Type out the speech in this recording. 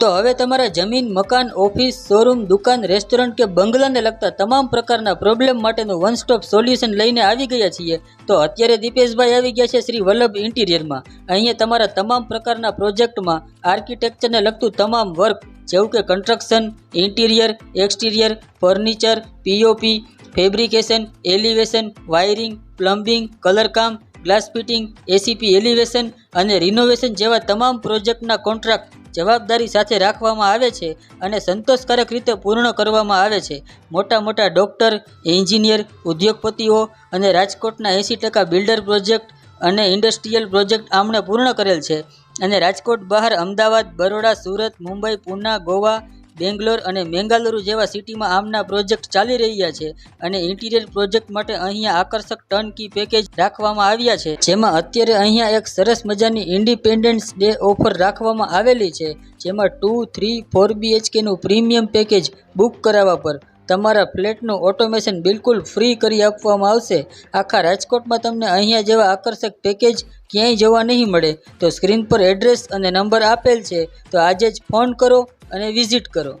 તો હવે તમારા જમીન, મકાન, ઓફિસ, શોરૂમ, દુકાન, રેસ્ટોરન્ટ કે બંગલાને લગતા તમામ પ્રકારના પ્રોબ્લેમ માટેનું વન સ્ટોપ સોલ્યુશન લઈને આવી ગયા છીએ. તો અત્યારે દીપેશભાઈ આવી ગયા છે શ્રી વલ્લભ ઇન્ટિરિયરમાં. અહીંયા તમારા તમામ પ્રકારના પ્રોજેક્ટમાં આર્કિટેક્ચરને લગતું તમામ વર્ક જેવું કે construction interior exterior furniture POP fabrication elevation wiring plumbing કલરકામ glass fitting ACP elevation અને રિનોવેશન જેવા તમામ પ્રોજેક્ટના કોન્ટ્રાક્ટ જવાબદારી સાથે રાખવામાં આવે છે અને સંતોષકારક રીતે પૂર્ણ કરવામાં આવે છે. મોટા મોટા ડૉક્ટર, એન્જિનિયર, ઉદ્યોગપતિઓ અને રાજકોટના એંસી ટકા બિલ્ડર પ્રોજેક્ટ અને ઇન્ડસ્ટ્રીયલ પ્રોજેક્ટ આમણે પૂર્ણ કરેલ છે. અને રાજકોટ બહાર અમદાવાદ, બરોડા, સુરત, મુંબઈ, પૂના, ગોવા બેંગ્લોર અને મેંગાલુરુ જેવા સિટીમાં આમના પ્રોજેક્ટ ચાલી રહ્યા છે અને ઇન્ટિરિયર પ્રોજેક્ટ માટે અહીંયા આકર્ષક ટર્ન કી પેકેજ રાખવામાં આવ્યા છે. જેમાં અત્યારે અહીંયા એક સરસ મજાની ઇન્ડિપેન્ડન્સ ડે ઓફર રાખવામાં આવેલી છે. જેમાં ટુ, થ્રી, ફોર બીએચકેનું પ્રીમિયમ પેકેજ બુક કરાવવા પર તમારા ફ્લેટનું ઓટોમેશન બિલકુલ ફ્રી કરી આપવામાં આવશે. આખા રાજકોટમાં તમને અહીંયા જેવા આકર્ષક પેકેજ ક્યાંય જોવા નહીં મળે. તો સ્ક્રીન પર એડ્રેસ અને નંબર આપેલ છે. તો આજે જ ફોન કરો. અને વિઝિટ કરો.